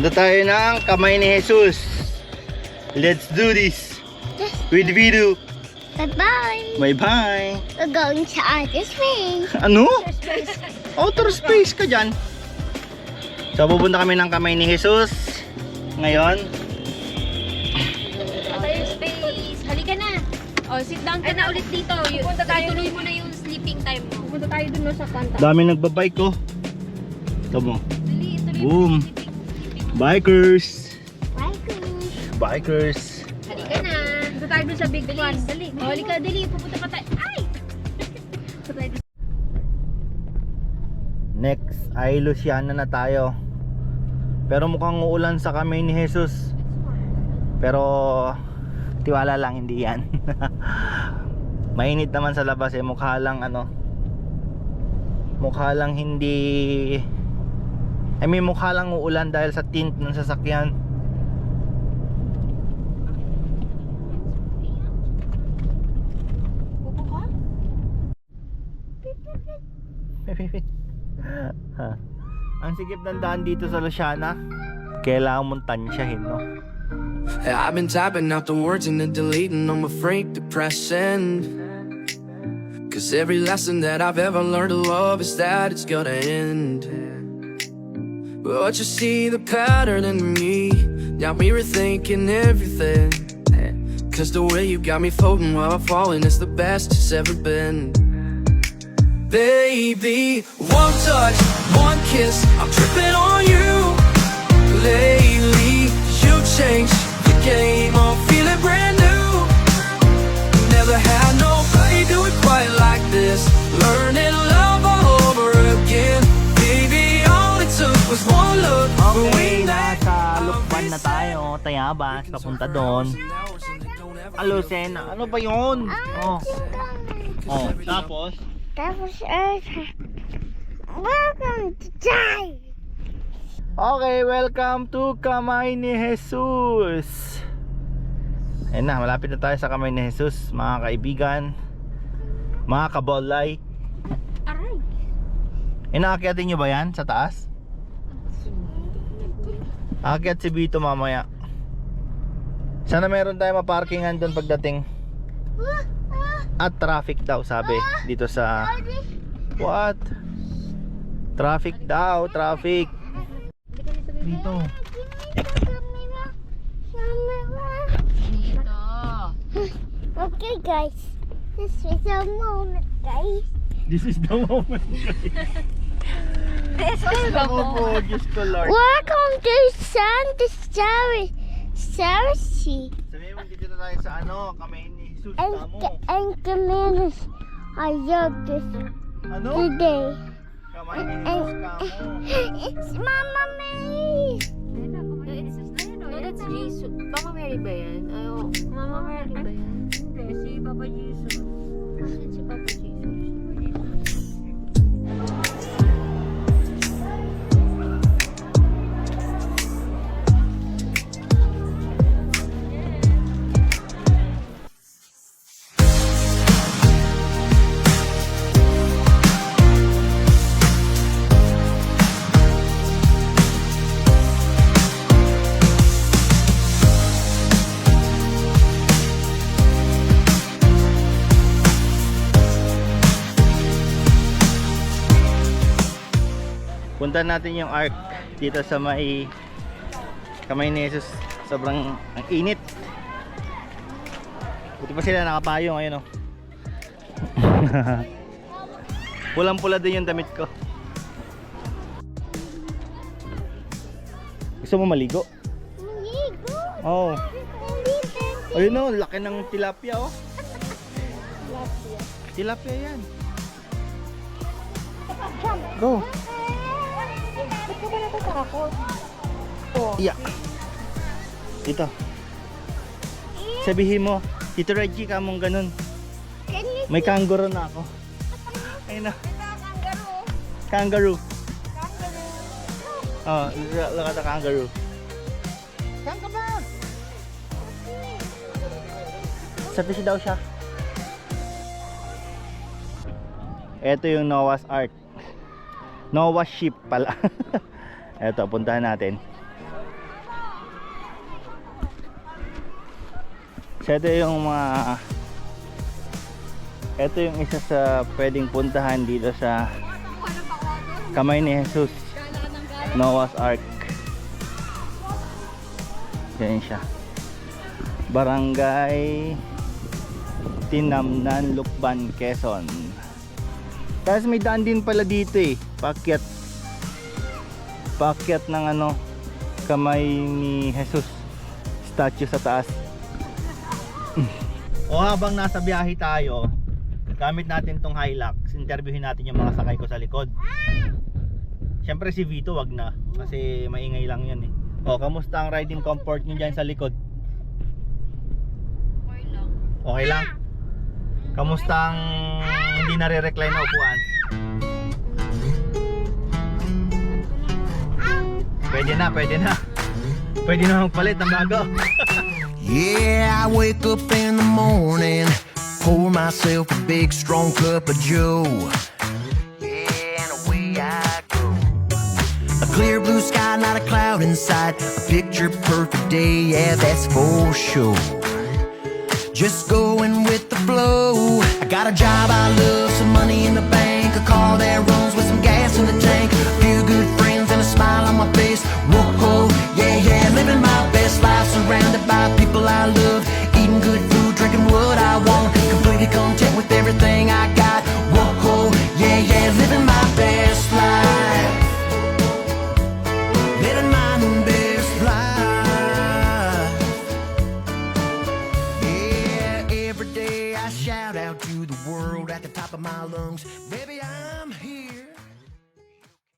Punta tayo ng kamay ni Jesus. Let's do this. With video. Bye-bye. Bye-bye. We're going to outer space. Ano? Outer space ka dyan. So, pupunta kami ng kamay ni Jesus. Ngayon. Tayo space. Halika na. Oh, sit down ka na ulit dito. Pupunta tayo Ituloy mo na yung sleeping time mo. Pupunta tayo dun no, sa kanta. Dami nagbabike ko. Ito mo. Boom. Bikers. Guys. Bikers. Halika na. Punta tayo dun sa big Dali, one. dali. Oh, halika, dali. Pupunta pa tayo. Ay! Next ay Luciana na tayo. Pero mukhang uulan sa kamay ni Jesus. Pero tiwala lang hindi yan. Mainit naman sa labas eh mukha lang ano. Mukha lang hindi I mean mukha lang uulan dahil sa tint ng sasakyan. Ang sikip ng daan dito sa Luciana. Kailangan mong tansyahin, no? I've been typing out the words and then deleting them, afraid to press. Cause every lesson that I've ever learned to love is that it's gonna end. But you see the pattern in me, got me rethinking everything. Cause the way you got me floating while I'm falling is the best it's ever been. Baby, one touch, one kiss, I'm tripping on you. Lately, you changed the game, I'm feeling brand new. Never had nobody do it quite like this. Learning Okay, nasa Lukban na tayo, Tayabas, papunta doon. Alusen, ano ba yun? Oh. Oh, tapos? Tapos, Earth. Welcome to die. Okay, welcome to Kamay ni Jesus. Ayun na, malapit na tayo sa Kamay ni Jesus, mga kaibigan, mga kabolay. Aray. Inaakyatin nyo ba yan sa taas? Aakyat si Bito mamaya. Sana meron tayo maparkingan doon pagdating. At traffic daw sabi dito sa What? Traffic daw, traffic. Dito. Dito. Okay, guys. This is a moment, guys. This is the moment. This is Ako po, Diyos ko Lord. Welcome to Santa Sarah. Sarasi. Sabihin mo dito na tayo sa ano, kamay ni Jesus And, mo. and commanders. I love this Ano? today. Kamay ni Jesus ka mo. It's Mama Mary. No, that's Jesus. Mama Mary ba yan? Ayo, Mama Mary ba yan? Hindi, si Papa Jesus. Punta natin yung ark dito sa may kamay ni Jesus. Sobrang ang init. Buti pa sila nakapayo ngayon oh. Pulang pula din yung damit ko. Gusto mo maligo? Maligo. Oo. Oh. Ayun oh, laki ng tilapia oh. Tilapia yan. Natatakot? Iya. Dito. Sabihin mo, Tito Reggie ka mong ganun. May kangaroo na ako. Ayun na. Kangaroo. Oh, at the kangaroo. Saan ka ba? Sa fish daw siya. Ito yung Noah's Ark. Noah's Ship pala. Eto, puntahan natin. So, ito yung mga... Ito yung isa sa pwedeng puntahan dito sa Kamay ni Jesus. Noah's Ark. Yan siya. Barangay Tinamnan, Lukban, Quezon. Tapos may daan din pala dito eh. Pakyat pakyat ng ano kamay ni Jesus statue sa taas? O habang nasa biyahe tayo gamit natin tong Hilux interviewin natin yung mga sakay ko sa likod. Siyempre si Vito wag na. Kasi maingay lang yun eh. O kamusta ang riding comfort nyo dyan sa likod? Okay lang. okay lang? Kamusta ang hindi nare-recline na upuan pwede na pwede na pwede na magpalit ng bago Yeah, I wake up in the morning, pour myself a big strong cup of Joe. Yeah, and away I go. A clear blue sky, not a cloud in sight. A picture perfect day, yeah, that's for sure. Just going with the flow. I got a job I love,